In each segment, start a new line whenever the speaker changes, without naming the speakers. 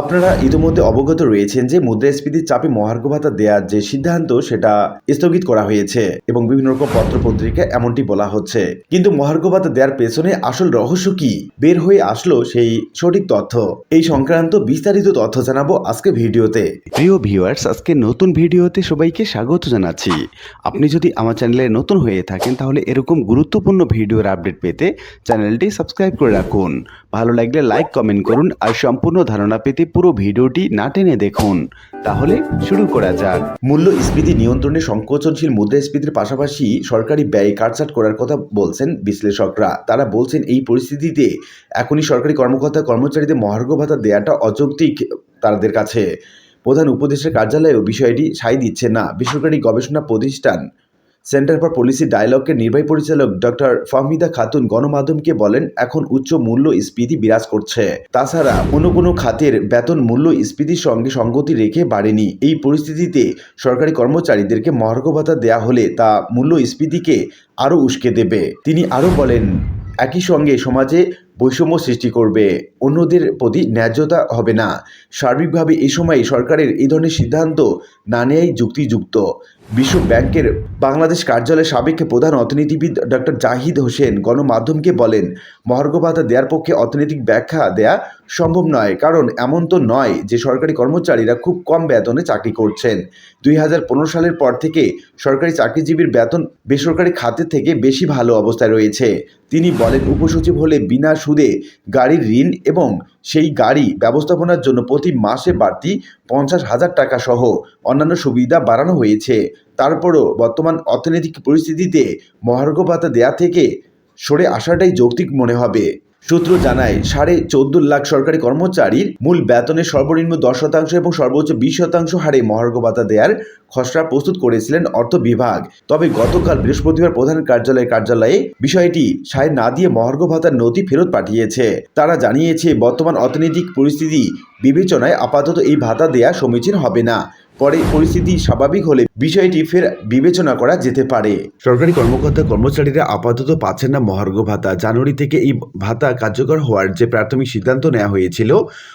আপনারা ইতিমধ্যে অবগত রয়েছেন যে মুদ্রাস্ফীতির চাপে মহার্ঘ ভাতা দেওয়ার যে সিদ্ধান্ত, সেটা স্থগিত করা হয়েছে এবং বিভিন্ন রকম পত্র পত্রিকায় এমনটি বলা হচ্ছে। কিন্তু মহার্ঘ ভাতা দেওয়ার পেছনে আসল রহস্য কি? বের হয়ে আসলো সেই সঠিক তথ্য। এই সংক্রান্ত বিস্তারিত তথ্য জানাব আজকে ভিডিওতে।
প্রিয় ভিউয়ার্স আজকে নতুন ভিডিওতে সবাইকে স্বাগত জানাচ্ছি। আপনি যদি আমার চ্যানেলে নতুন হয়ে থাকেন, তাহলে এরকম গুরুত্বপূর্ণ ভিডিওর আপডেট পেতে চ্যানেলটি সাবস্ক্রাইব করে রাখুন। ভালো লাগলে লাইক কমেন্ট করুন আর সম্পূর্ণ ধারণা পেতে পুরো ভিডিওটি না টেনে দেখুন, তাহলে শুরু করা যাক।
মূল্যস্ফীতি নিয়ন্ত্রণে সংকোচনশীল মুদ্রাস্ফীতির পাশাপাশি সরকারি ব্যয় কাটছাট করার কথা বলছেন বিশ্লেষকরা। তারা বলছেন, এই পরিস্থিতিতে এখনই সরকারি কর্মকর্তা কর্মচারীদের মহার্ঘ ভাতা দেওয়াটা অযৌক্তিক তাদের কাছে। প্রধান উপদেষ্টার কার্যালয়েও বিষয়টি সাই দিচ্ছে না। বেসরকারি গবেষণা প্রতিষ্ঠান সেন্টার ফর পলিসি ডায়ালগের নির্বাহী পরিচালক ডক্টর ফাহমিদা খাতুন গণমাধ্যমকে বলেন, এখন উচ্চ মূল্য স্ফীতি বিরাজ করছে। তাছাড়া কোনো কোনো খাতের বেতন মূল্য স্ফীতির সঙ্গে সঙ্গতি রেখে বাড়েনি। এই পরিস্থিতিতে সরকারি কর্মচারীদেরকে মহার্ঘ ভাতা দেয়া হলে তা মূল্য স্ফীতিকে আরও উস্কে দেবে। তিনি আরও বলেন, একই সঙ্গে সমাজে বৈষম্য সৃষ্টি করবে, অন্যদের প্রতি ন্যায্যতা হবে না। সার্বিকভাবে এই সময় সরকারের এই ধরনের সিদ্ধান্ত না নেয়াই যুক্তিযুক্ত। বিশ্ব ব্যাংকের বাংলাদেশ কার্যালয়ের সাবেক প্রধান অর্থনীতিবিদ ডক্টর জাহিদ হোসেন গণমাধ্যমকে বলেন, মহার্ঘ ভাতা দেওয়ার পক্ষে অর্থনৈতিক ব্যাখ্যা দেয়া সম্ভব নয়, কারণ এমন তো নয় যে সরকারি কর্মচারীরা খুব কম বেতনে চাকরি করছেন। দুই হাজার পনেরো সালের পর থেকে সরকারি চাকরিজীবীর বেতন বেসরকারি খাতের থেকে বেশি ভালো অবস্থায় রয়েছে। তিনি বলেন, উপসচিব হলে বিনা সুদে গাড়ির ঋণ এবং সেই গাড়ি ব্যবস্থাপনার জন্য প্রতি মাসে বাড়তি পঞ্চাশ হাজার টাকা সহ অন্যান্য সুবিধা বাড়ানো হয়েছে। তারপরও বর্তমান অর্থনৈতিক পরিস্থিতিতে মহার্ঘ ভাতা দেয়া থেকে সরে আসাটাই যৌক্তিক মনে হবে। সূত্র জানায়, সাড়ে চোদ্দ লাখ সরকারি কর্মচারীর মূল বেতনের সর্বনিম্ন দশ শতাংশ এবং সর্বোচ্চ বিশ শতাংশ হারে মহার্ঘ ভাতা দেওয়ার খসড়া প্রস্তুত করেছিলেন অর্থ বিভাগ। তবে গতকাল বৃহস্পতিবার প্রধান কার্যালয়ের কার্যালয়ে বিষয়টি সায় না দিয়ে মহার্ঘ ভাতার নথি ফেরত পাঠিয়েছে। তারা জানিয়েছে, বর্তমান অর্থনৈতিক পরিস্থিতি বিবেচনায় আপাতত এই ভাতা দেয়া সমীচীন হবে না। পরে পরিস্থিতি স্বাভাবিক হলে বিষয়টি ফের বিবেচনা করা যেতে পারে। সরকারি কর্মকর্তা কর্মচারীরা আপাতত পাচ্ছেন না মহার্ঘ ভাতা। জানুয়ারি থেকে এই ভাতা কার্যকর হওয়ার যে প্রাথমিক সিদ্ধান্ত নেওয়া হয়েছিল,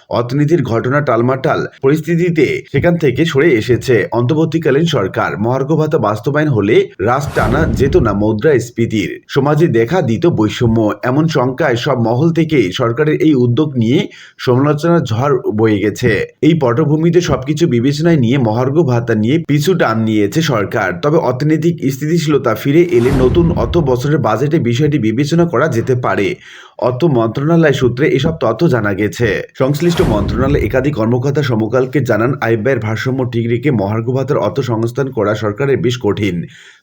অর্থনীতির ঘটনা টালমাটাল পরিস্থিতিতে সেখান থেকে সরে এসেছে। অন্তর্বর্তীকালীন সরকার মহার্ঘ ভাতা বাস্তবায়ন হলে হ্রাস টানা যেত না মুদ্রাস্ফীতির সমাজে দেখা দিত বৈষম্য। এমন শঙ্কায় সব মহল থেকে সরকারের এই উদ্যোগ নিয়ে সমালোচনার ঝড় বয়ে গেছে। এই পটভূমিতে সবকিছু বিবেচনায় নিয়ে মহার্ঘ ভাতা নিয়ে পিছু টান নিয়েছে সরকার। তবে অর্থনৈতিক স্থিতিশীলতা ফিরে এলে নতুন অত বছরের বাজেটে বিষয়টি বিবেচনা করা যেতে পারে। অর্থ মন্ত্রণালয় সূত্রে এসব তথ্য জানা গেছে। সংশ্লিষ্ট মন্ত্রণালয় একাধিক কর্মকর্তা সমকালকে জানান আয় ব্যয়ের ভারসাম্য ঠিক রেখে মহার্ঘ ভাতার অর্থ সংস্থান করা সরকারের বেশ কঠিন।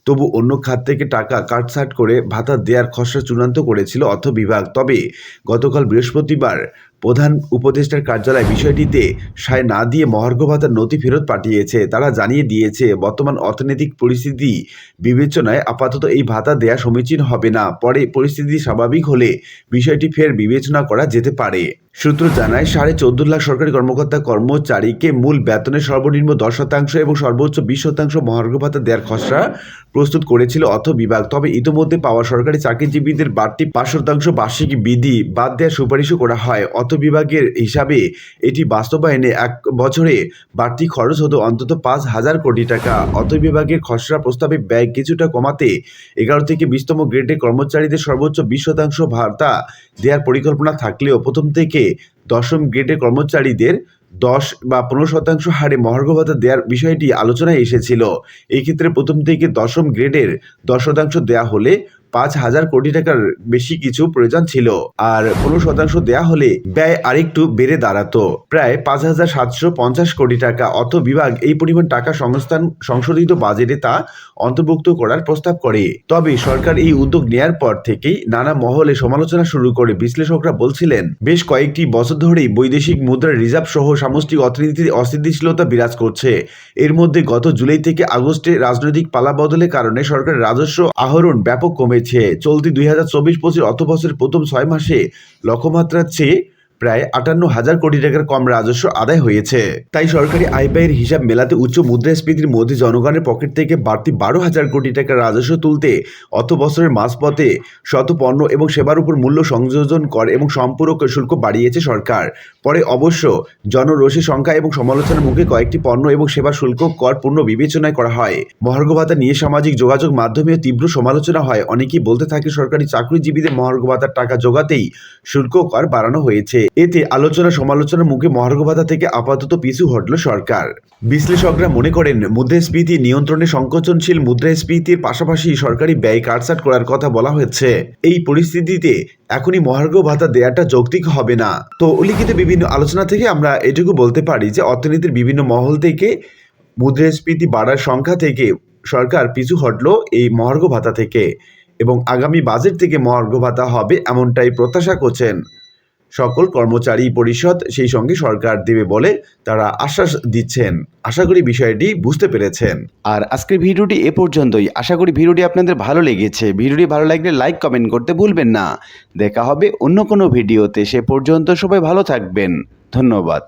তবু অন্য খাত থেকে টাকা কাটছাট করে ভাতা দেওয়ার খসড়া চূড়ান্ত করেছিল অর্থ বিভাগ। তবে গতকাল বৃহস্পতিবার প্রধান উপদেষ্টার কার্যালয় বিষয়টিতে সায় না দিয়ে মহার্ঘ ভাতার নথি ফেরত পাঠিয়েছে। তারা জানিয়ে দিয়েছে, বর্তমান অর্থনৈতিক পরিস্থিতি বিবেচনায় আপাতত এই ভাতা দেয়া সমীচীন হবে না। পরে পরিস্থিতি স্বাভাবিক হলে বিষয়টি ফের বিবেচনা করা যেতে পারে। সূত্র জানায়, সাড়ে চোদ্দ লাখ সরকারি কর্মকর্তা কর্মচারীকে মূল বেতনের সর্বনিম্ন দশ শতাংশ এবং সর্বোচ্চ বিশ শতাংশ মহার্ঘ ভাতা দেওয়ার খসড়া প্রস্তুত করেছিল অর্থ বিভাগ। তবে ইতিমধ্যে পাওয়া সরকারি চাকরিজীবীদের বাড়তি পাঁচ শতাংশ বার্ষিক বিধি বাদ দেওয়ার সুপারিশও করা হয়। অর্থ বিভাগের হিসাবে এটি বাস্তবায়নে এক বছরে বাড়তি খরচ হতো অন্তত পাঁচ হাজার কোটি টাকা। অর্থ বিভাগের খসড়া প্রস্তাবে ব্যয় কিছুটা কমাতে এগারো থেকে বিশতম গ্রেডে কর্মচারীদের সর্বোচ্চ বিশ শতাংশ ভাতা দেওয়ার পরিকল্পনা থাকলেও প্রথম থেকে দশম গ্রেডের কর্মচারীদের দশ বা পনেরো শতাংশ হারে মহার্ঘ ভাতা দেওয়ার বিষয়টি আলোচনায় এসেছিল। এক্ষেত্রে প্রথম থেকে দশম গ্রেডের দশ শতাংশ দেওয়া হলে পাঁচ হাজার কোটি টাকার বেশি কিছু প্রয়োজন ছিল। আর পনেরো শতাংশ দেয়া হলে ব্যয় আরেকটু বেড়ে দাঁড়াতো। প্রায় পাঁচ হাজার সাতশো পঞ্চাশ কোটি টাকা অর্থ বিভাগ এই পরিমাণ টাকা সংস্থান সংশোধিত বাজেটে তা অন্তর্ভুক্ত করার প্রস্তাব করে। তবে সরকার এই উদ্যোগ নেয়ার পর থেকেই নানা মহলে সমালোচনা শুরু করে বিশ্লেষকরা বলছিলেন, বেশ কয়েকটি বছর ধরেই বৈদেশিক মুদ্রার রিজার্ভ সহ সামষ্টিক অর্থনীতির অস্থিতিশীলতা বিরাজ করছে। এর মধ্যে গত জুলাই থেকে আগস্টে রাজনৈতিক পালাবদলের কারণে সরকারের রাজস্ব আহরণ ব্যাপক কমেছে। চলতি দুই হাজার চব্বিশ পঁচিশ অর্থবছরের প্রথম ছয় মাসে লক্ষ্যমাত্রার চেয়ে প্রায় আটান্ন হাজার কোটি টাকার কম রাজস্ব আদায় হয়েছে। তাই সরকারি আয় ব্যয়ের হিসাব মেলাতে উচ্চ মুদ্রাস্ফীতির মধ্যে জনগণের পকেট থেকে বাড়তি বারো হাজার কোটি টাকার রাজস্ব তুলতে অত বছরের মাঝপথে শত পণ্য এবং সেবার উপর মূল্য সংযোজন কর এবং সম্পূরক শুল্ক বাড়িয়েছে সরকার। পরে অবশ্য জনরোষের সংখ্যা এবং সমালোচনার মুখে কয়েকটি পণ্য এবং সেবা শুল্ক কর পূর্ণ বিবেচনায় করা হয়। মহার্ঘ ভাতা নিয়ে সামাজিক যোগাযোগ মাধ্যমেও তীব্র সমালোচনা হয়। অনেকেই বলতে থাকে সরকারি চাকরিজীবীদের মহার্ঘ ভাতার টাকা জোগাতেই শুল্ক কর বাড়ানো হয়েছে। এতে আলোচনা সমালোচনার মুখে মহার্ঘ ভাতা থেকে আপাতত পিছু হটল সরকার। বিশ্লেষকরা মনে করেন, মুদ্রাস্ফীতি নিয়ন্ত্রণে সংকোচনশীল মুদ্রাস্ফীতির পাশাপাশি সরকারি ব্যয় কাটছাট করার কথা বলা হয়েছে। এই পরিস্থিতিতে এখনই মহার্ঘ ভাতা দেয়াটা যৌক্তিক হবে না। তো উল্লিখিত বিভিন্ন আলোচনা থেকে আমরা এটুকু বলতে পারি যে, অর্থনীতির বিভিন্ন মহল থেকে মুদ্রাস্ফীতি বাড়ার সংখ্যা থেকে সরকার পিছু হটলো এই মহার্ঘ ভাতা থেকে। এবং আগামী বাজেট থেকে মহার্ঘ ভাতা হবে এমনটাই প্রত্যাশা করছেন সকল কর্মচারী পরিষদ সেই সঙ্গে সরকার দেবে বলে তারা আশ্বাস দিচ্ছেন। আশা করি বিষয়টি বুঝতে পেরেছেন।
আর আজকের ভিডিওটি এ পর্যন্তই। আশা করি ভিডিওটি আপনাদের ভালো লেগেছে। ভিডিওটি ভালো লাগলে লাইক, কমেন্ট করতে ভুলবেন না। দেখা হবে অন্য কোনো ভিডিওতে। সে পর্যন্ত সবাই ভালো থাকবেন। ধন্যবাদ।